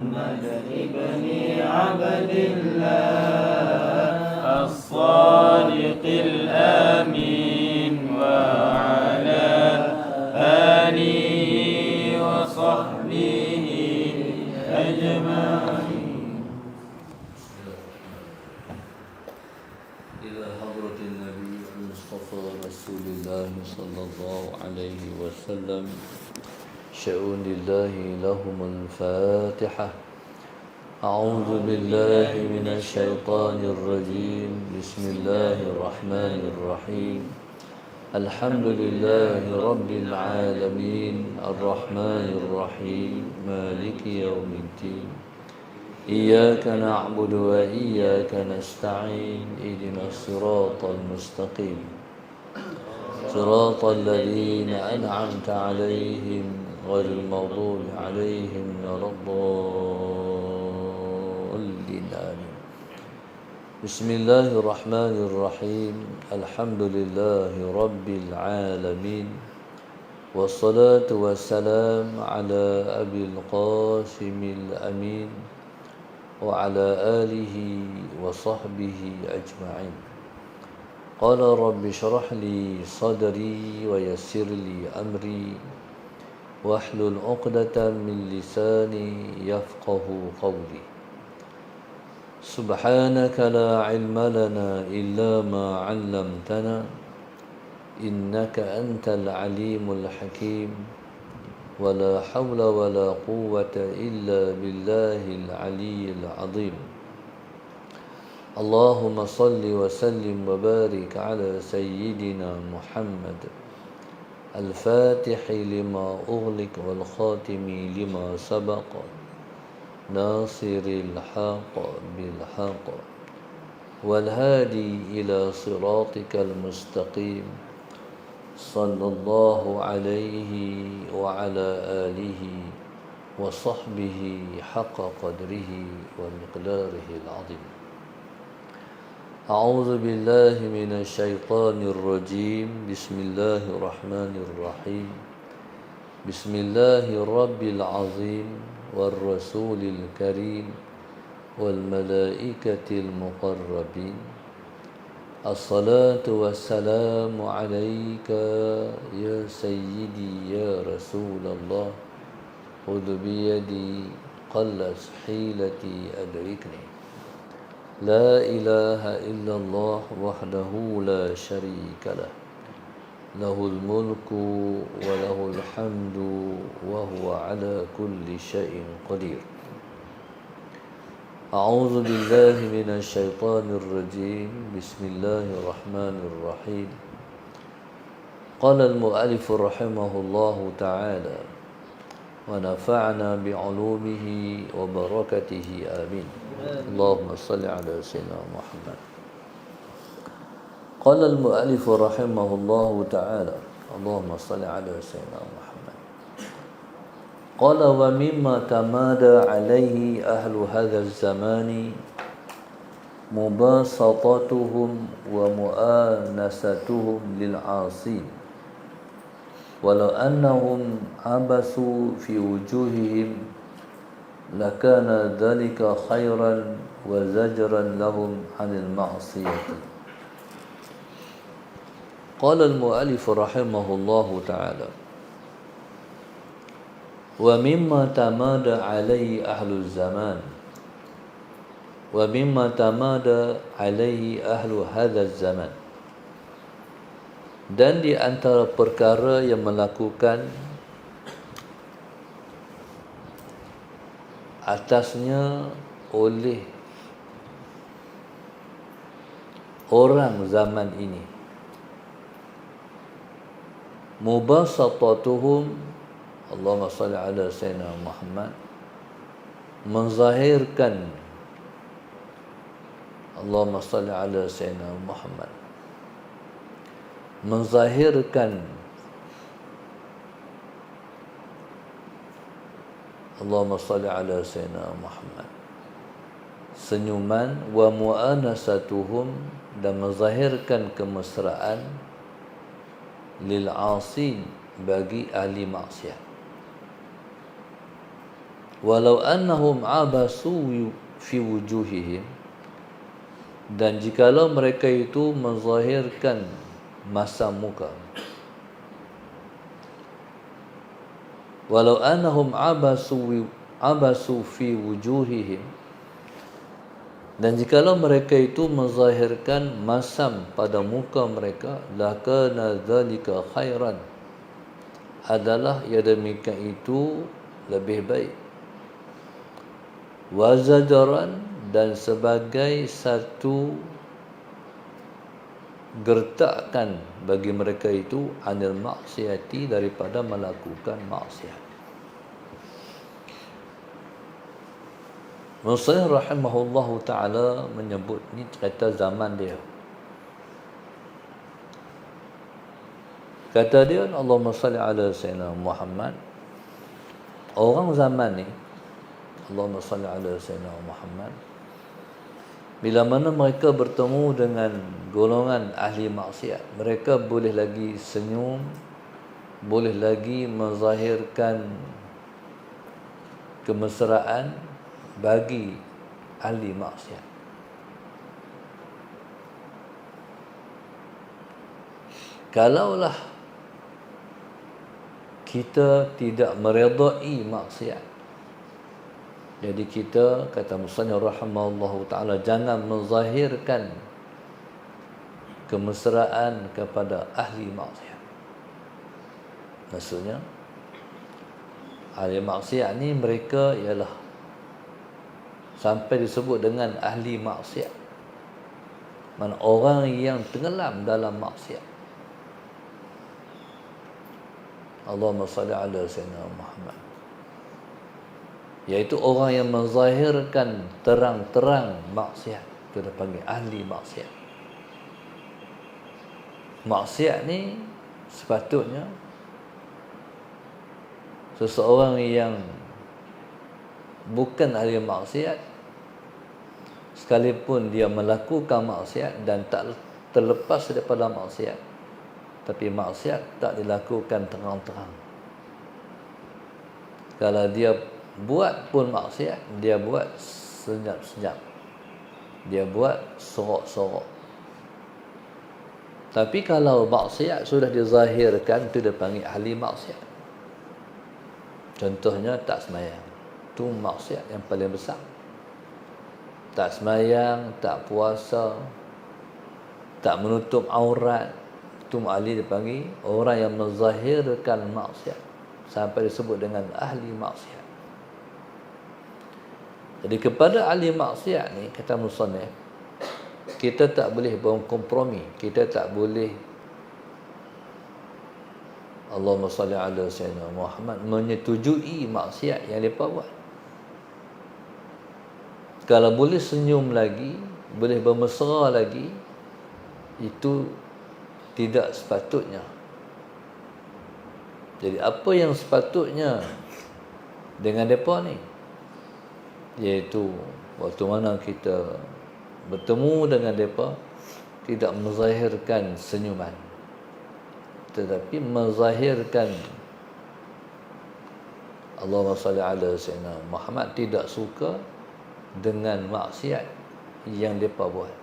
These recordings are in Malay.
محمد ابن عبد الله الصادق الأمين وعلى آله وصحبه أجمعين. إلى حضرة النبي المصطفى رسول الله صلى الله عليه وسلم شؤون الله لهم الفاتحة. أعوذ بالله من الشيطان الرجيم. بسم الله الرحمن الرحيم. الحمد لله رب العالمين. الرحمن الرحيم. مالك يوم الدين. إياك نعبد وإياك نستعين. اهدنا الصراط المستقيم. صراط الذين أنعمت عليهم غير المغضوب عليهم ولا الضالين. آمين. بسم الله الرحمن الرحيم. الحمد لله رب العالمين. والصلاة والسلام على أبي القاسم الأمين وعلى آله وصحبه أجمعين. قال رب اشرح لي صدري ويسر لي أمري. واحلل عقدة من لساني يفقه قولي. سبحانك لا علم لنا إلا ما علمتنا إنك أنت العليم الحكيم. ولا حول ولا قوة إلا بالله العلي العظيم. اللهم صل وسلم وبارك على سيدنا محمد. الفاتح لما أغلق والخاتم لما سبق. ناصر الحق بالحق. والهادي إلى صراطك المستقيم. صلى الله عليه وعلى آله وصحبه حق قدره ومقداره العظيم. أعوذ بالله من الشيطان الرجيم. بسم الله الرحمن الرحيم. بسم الله الرب العظيم والرسول الكريم والملائكة المقربين. الصلاة والسلام عليك يا سيدي يا رسول الله. خذ بيدي قلت حيلتي أدركني. لا إله إلا الله وحده لا شريك له. له الملك وله الحمد وهو على كل شيء قدير. أعوذ بالله من الشيطان الرجيم. بسم الله الرحمن الرحيم. قال المؤلف رحمه الله تعالى ونفعنا بعلومه وبركته. آمين. اللهم صل على سيدنا محمد. قال المؤلف رحمه الله تعالى اللهم صل على سيدنا محمد. قال ومما تمادى عليه أهل هذا الزمان مباسطتهم ومؤانستهم للعاصين. ولو أنهم عبسوا في وجوههم لكان ذلك خيرا وزجرا لهم عن المعصية. قال المؤلف رحمه الله تعالى ومما تمادى عليه أهل الزمان ومما تمادى عليه أهل هذا الزمان dan di antara perkara yang melakukan atasnya oleh orang zaman ini. Mubasatatuhum Allahumma salli ala sayyidina Muhammad menzahirkan Allahumma salli ala sayyidina Muhammad menzahirkan Allahumma salli ala sayyidina Muhammad. Senyuman wa mu'anasatuhum dan menzahirkan kemesraan lil asin bagi ahli maksiat. Walau annahum abasu fi wujuhihim dan jikalau mereka itu menzahirkan masa muka. Walau annahum abasu abasu fi wujuhihim. Dan jikalau mereka itu menzahirkan masam pada muka mereka lakana dzalika khairan. Adalah ya demikian itu lebih baik. Wazadaran dan sebagai satu gertakan bagi mereka itu anil maksiati daripada melakukan maksiat. Musayyid rahimahullahu ta'ala menyebut ni cerita zaman dia. Kata dia Allahumma salli ala sayyidina Muhammad Orang zaman ni Allahumma salli ala sayyidina Muhammad bila mana mereka bertemu dengan golongan ahli maksiat, mereka boleh lagi senyum, boleh lagi menzahirkan kemesraan bagi ahli maksiat. Kalaulah kita tidak meredai maksiat, jadi kita kata Musanya rahimahullah taala jangan menzahirkan kemesraan kepada ahli maksiat. Maksudnya ahli maksiat ni mereka ialah sampai disebut dengan ahli maksiat. Mana orang yang tenggelam dalam maksiat. Allahumma salli ala sayyidina Muhammad iaitu orang yang menzahirkan terang-terang maksiat. Kita panggil ahli maksiat. Maksiat ni sepatutnya seseorang yang bukan ahli maksiat sekalipun dia melakukan maksiat dan tak terlepas daripada maksiat tapi maksiat tak dilakukan terang-terang. Kalau dia buat pun maksiat dia buat senyap-senyap. Dia buat sorok-sorok. Tapi kalau maksiat sudah dizahirkan itu dia panggil ahli maksiat. Contohnya tak semayang. Itu maksiat yang paling besar. Tak semayang tak puasa tak menutup aurat. Itu ahli dipanggil orang yang menzahirkan maksiat. Sampai disebut dengan ahli maksiat jadi kepada ahli maksiat ni kata musannif kita tak boleh berkompromi, kita tak boleh Allahumma salli ala sayyidina Muhammad menyetujui maksiat yang depa buat. Kalau boleh senyum lagi, boleh bermesra lagi, itu tidak sepatutnya. Jadi apa yang sepatutnya dengan depa ni? Iaitu waktu mana kita bertemu dengan mereka tidak menzahirkan senyuman tetapi menzahirkan Allahumma salli ala sayyidina Muhammad tidak suka dengan maksiat yang mereka buat.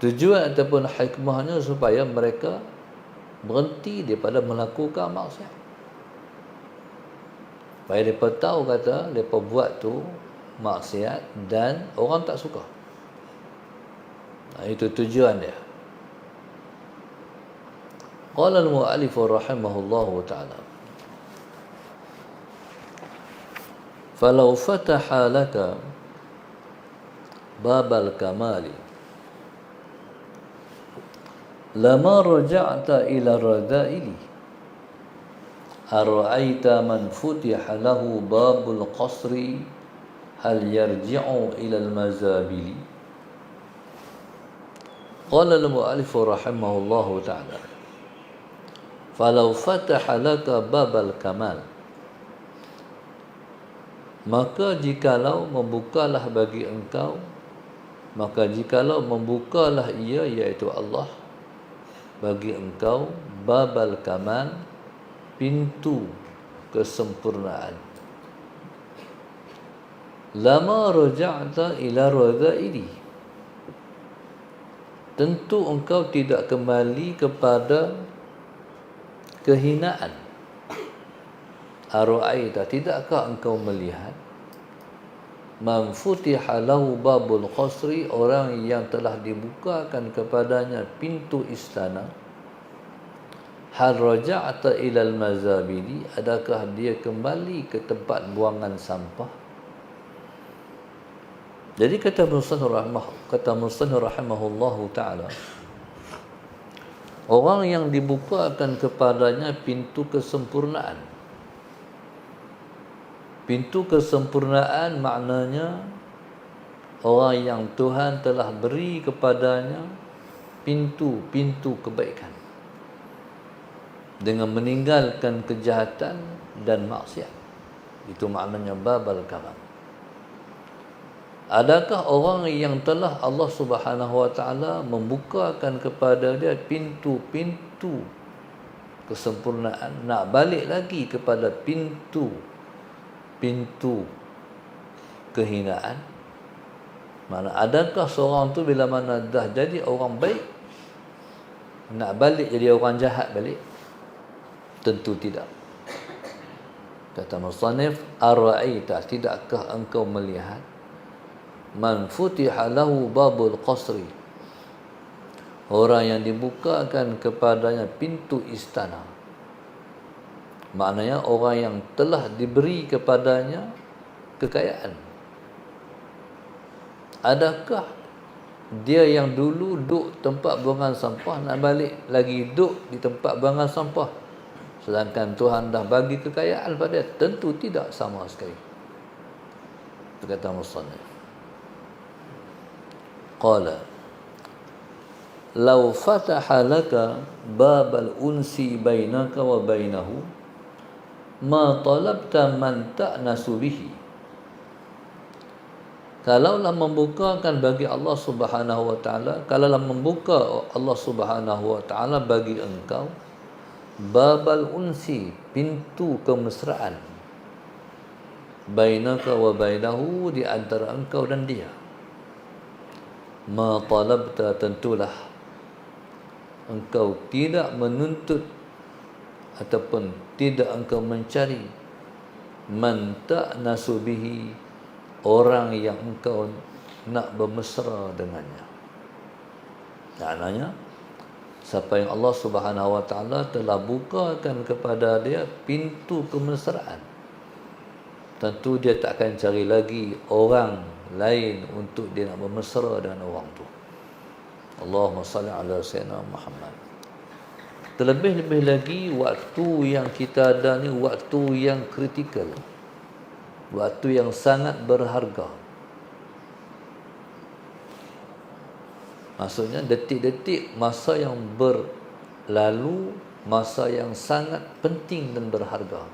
Tujuan ataupun hikmahnya supaya mereka berhenti daripada melakukan maksiat Supaya mereka tahu kata mereka buat tu maksiat dan orang tak suka. Nah, itu tujuan dia. Qala al-mu'allif rahimahullah ta'ala. Falau fataha laka babal kamali lama raja'ta ila radaili Ara'aita man futiha lahu babul qasri hal yarji'u ila al-mazabili Qala al-mu'alif rahimahullahu ta'ala Falau fataha laka babal kamal Maka jikalau membukalah bagi engkau Maka jikalau membukalah ia iaitu Allah Bagi engkau babal kamal pintu kesempurnaan. Lama raja'ta ila radha'ili tentu engkau tidak kembali kepada kehinaan. Ara'aita tidakkah engkau melihat? Man futiha lahu babul qasri orang yang telah dibukakan kepadanya pintu istana hal raja'ta ila al mazabili adakah dia kembali ke tempat buangan sampah? Jadi kata Musannif rahmah kata Musannif rahimahullahu taala orang yang dibukakan kepadanya pintu kesempurnaan. Pintu kesempurnaan maknanya orang yang Tuhan telah beri kepadanya pintu-pintu kebaikan dengan meninggalkan kejahatan dan maksiat. Itu maknanya babal kalam. Adakah orang yang telah Allah Subhanahu wa taala membukakan kepada dia pintu-pintu kesempurnaan nak balik lagi kepada pintu pintu kehinaan mana adakah seorang tu bila mana dah jadi orang baik nak balik jadi orang jahat balik tentu tidak. Kata musannif ara'aita tidakkah engkau melihat? Man futiha lahu babul qasri. Orang yang dibukakan kepadanya pintu istana. Maknanya orang yang telah diberi kepadanya kekayaan. Adakah dia yang dulu duduk tempat buangan sampah nak balik lagi duduk di tempat buangan sampah sedangkan Tuhan dah bagi kekayaan pada dia tentu tidak sama sekali. Itu kata Musannif. Qala Lau fataha laka babal unsi bainaka wa bainahu ma talabta man ta'nasu bihi kalaulah membukakan bagi Allah Subhanahu wa taala kalaulah membuka Allah Subhanahu wa taala bagi engkau babal unsi pintu kemesraan bainaka wa bainahu di antara engkau dan dia ma talabta tentulah engkau tidak menuntut ataupun tidak engkau mencari man ta'nasu bihi orang yang engkau nak bermesra dengannya. Maknanya siapa yang Allah Subhanahu wa taala telah bukakan kepada dia pintu kemesraan tentu dia tak akan cari lagi orang lain untuk dia nak bermesra dengan orang tu. Allahumma salli ala sayyidina Muhammad. Terlebih-lebih lagi waktu yang kita ada ni waktu yang kritikal. Waktu yang sangat berharga. Maksudnya detik-detik masa yang berlalu masa yang sangat penting dan berharga.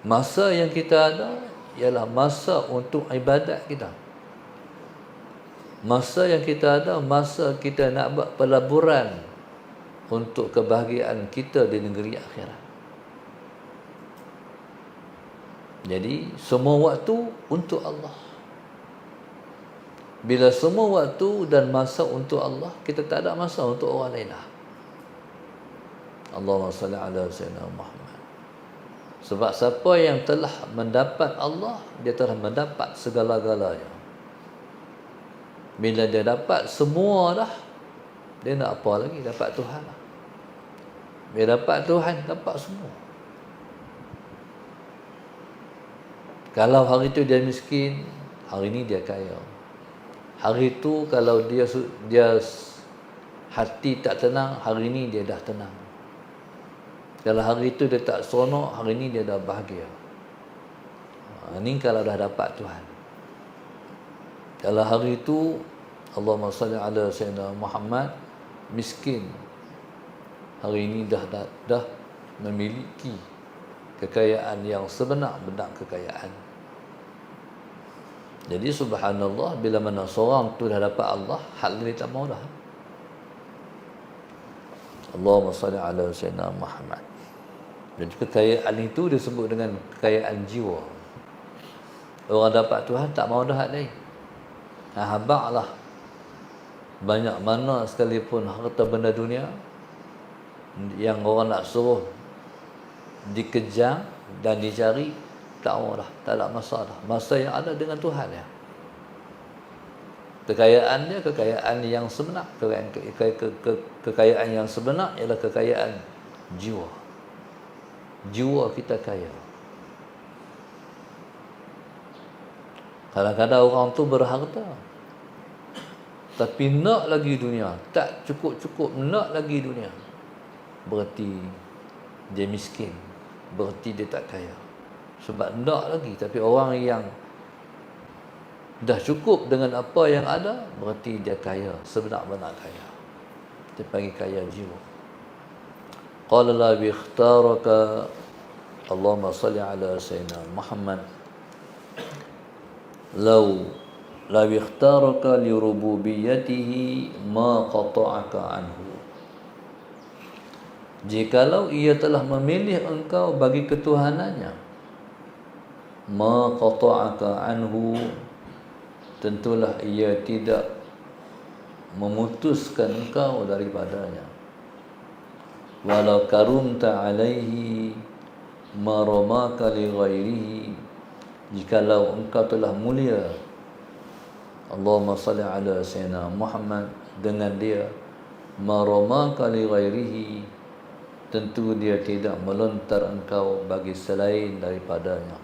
Masa yang kita ada ialah masa untuk ibadat kita. Masa yang kita ada, masa kita nak buat pelaburan untuk kebahagiaan kita di negeri akhirat. Jadi, semua waktu untuk Allah. Bila semua waktu dan masa untuk Allah, kita tak ada masa untuk orang lain lah. Allahumma salli ala sayyidina Muhammad. Sebab siapa yang telah mendapat Allah, dia telah mendapat segala-galanya. Bila dia dapat semua dah Dia nak apa lagi Dapat Tuhan lah Bila dapat Tuhan Dapat semua Kalau hari itu dia miskin Hari ini dia kaya Hari itu kalau dia dia hati tak tenang, hari ini dia dah tenang. Kalau hari itu dia tak seronok, hari ini dia dah bahagia. Ini kalau dah dapat Tuhan. Kalau hari itu Allahumma salli ala Sayyidina Muhammad miskin hari ini dah dah, dah memiliki kekayaan yang sebenar-benar kekayaan jadi subhanallah bila mana seorang tu dah dapat Allah hal ni tak mau dah Allahumma salli ala Sayyidina Muhammad. Dan kekayaan itu disebut dengan kekayaan jiwa. Orang dapat Tuhan tak mau dah lain. Ha, habaklah. Banyak mana sekalipun harta benda dunia yang orang nak suruh dikejar dan dicari tak dah, tak ada masa dah. Masa yang ada dengan Tuhan ya. Kekayaan dia kekayaan yang sebenar, kekayaan, ke, ke, ke, ke, kekayaan yang sebenar ialah kekayaan jiwa. Jiwa kita kaya. Kadang-kadang orang tu berharta. Tapi nak lagi dunia. Tak cukup-cukup nak lagi dunia. Berarti dia miskin. Berarti dia tak kaya. Sebab nak lagi. Tapi orang yang dah cukup dengan apa yang ada, berarti dia kaya. Sebenar-benar kaya. Dia panggil kaya jiwa. Qala la bi ikhtaraka Allahumma salli ala sayyidina Muhammad Lau la bi ikhtaraka li rububiyyatihi ma qata'aka anhu Jikalau ia telah memilih engkau bagi ketuhanannya ma qata'aka anhu tentulah ia tidak memutuskan engkau daripadanya. Walau karumta alaihi maramaka li ghairihi jikalau engkau telah mulia Allahumma salli ala sayyidina Muhammad dengan dia maramaka li ghairihi tentu dia tidak melontar engkau bagi selain daripadanya.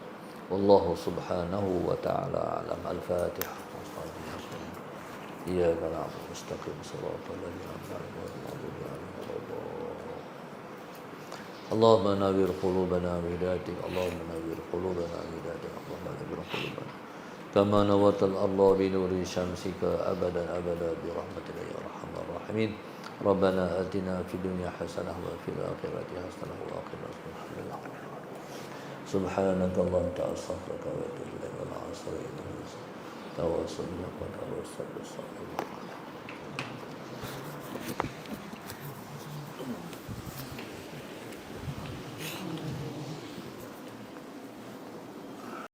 Allah subhanahu wa ta'ala alam. Al-fatihah إياك نعبد ونستقيم صراط الذين أنعمت قلوبنا بهدايتك اللهم نور قلوبنا بهدايتك اللهم نور قلوبنا كما نورت الأرض بنور شمسك أبدا أبدا برحمتك يا أرحم الراحمين ربنا آتنا في الدنيا حسنة وفي الآخرة حسنة وقنا عذاب النار. سبحانك اللهم تعالى أستغفرك وأتوب إليك. ولا عصر الا انت تواصل لك وتواصل بالصبر